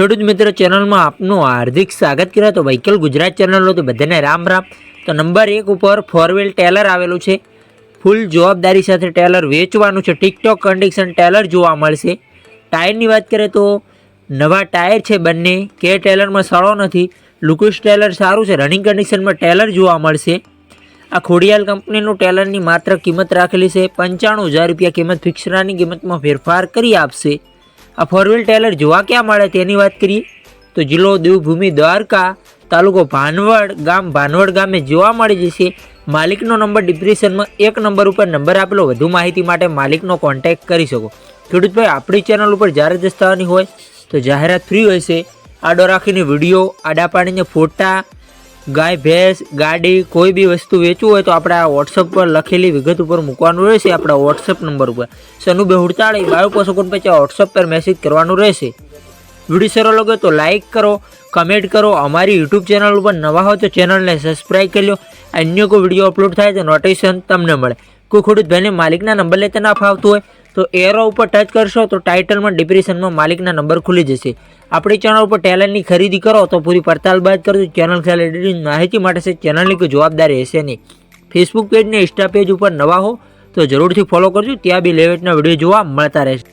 ખેડૂત મિત્ર ચેનલમાં આપનું હાર્દિક સ્વાગત કર્યા તો વહીકલ ગુજરાત ચેનલનો તો બધાને રામ રામ. તો નંબર એક ઉપર ફોર વ્હીલ ટેલર આવેલું છે. ફૂલ જવાબદારી સાથે ટેલર વેચવાનું છે. ટિકટોક કન્ડિશન ટેલર જોવા મળશે. ટાયરની વાત કરીએ તો નવા ટાયર છે બંને. કે ટેલરમાં સળો નથી. લુકુસ ટેલર સારું છે. રનિંગ કન્ડિશનમાં ટેલર જોવા મળશે. આ ખોડિયાલ કંપનીનું ટેલરની માત્ર કિંમત રાખેલી છે. પંચાણું હજાર રૂપિયા કિંમત ફિક્સરાની કિંમતમાં ફેરફાર કરી આપશે. આ ફોર વ્હીલ ટેલર જોવા ક્યાં મળે તેની વાત કરીએ? તો જિલ્લો દેવભૂમિ દ્વારકા, તાલુકો ભાનવડ ગામ, ભાનવડ ગામે જોવા મળી જશે. માલિકનો નંબર ડિપ્રેશનમાં એક નંબર ઉપર નંબર આપેલો. વધુ માહિતી માટે માલિકનો કોન્ટેક્ટ કરી શકો. ખેડૂતભાઈ, આપણી ચેનલ ઉપર જાહેરાત થવાની હોય તો જાહેરાત ફ્રી હોય છે. આડો રાખીને વીડિયો આડા પાડીને ફોટા ગાય, ભેંસ, ગાડી કોઈ બી વસ્તુ વેચવું હોય તો આપણે આ વોટ્સઅપ પર લખેલી વિગત ઉપર મૂકવાનું રહેશે, આપણા વોટ્સઅપ નંબર ઉપર. સનુબે હુડતાળી બાયો પોસો પછી વોટ્સઅપ પર મેસેજ કરવાનું રહેશે. વીડિયો સારો લાગે તો લાઇક કરો કમેન્ટ કરો, અમારી યુટ્યુબ ચેનલ ઉપર નવા હોય તો ચેનલને સબસ્ક્રાઈબ કરી લો. અન્ય કોઈ વીડિયો અપલોડ થાય તો નોટિફિકેશન તમને મળે. કોઈ ખેડૂત ભાઈને માલિકના નંબર લેતા ના ફાવતું હોય. તો એરો ઉપર ટચ કરશો તો ટાઇટલમાં ડિપ્રેશનમાં માલિકના નંબર ખુલી જશે. આપણી ચેનલ ઉપર ટેલેન્ટની ખરીદી કરો તો પૂરી પડતાલ બાદ કરજો. ચેનલ એડિટિંગ માહિતી માટે છે ચેનલની કોઈ જવાબદારી હશે નહીં. ફેસબુક પેજ ને ઇન્સ્ટા પેજ ઉપર નવા હો તો જરૂરથી ફોલો કરજો. ત્યાં બી લેવેટના વીડિયો જોવા મળતા રહેશે.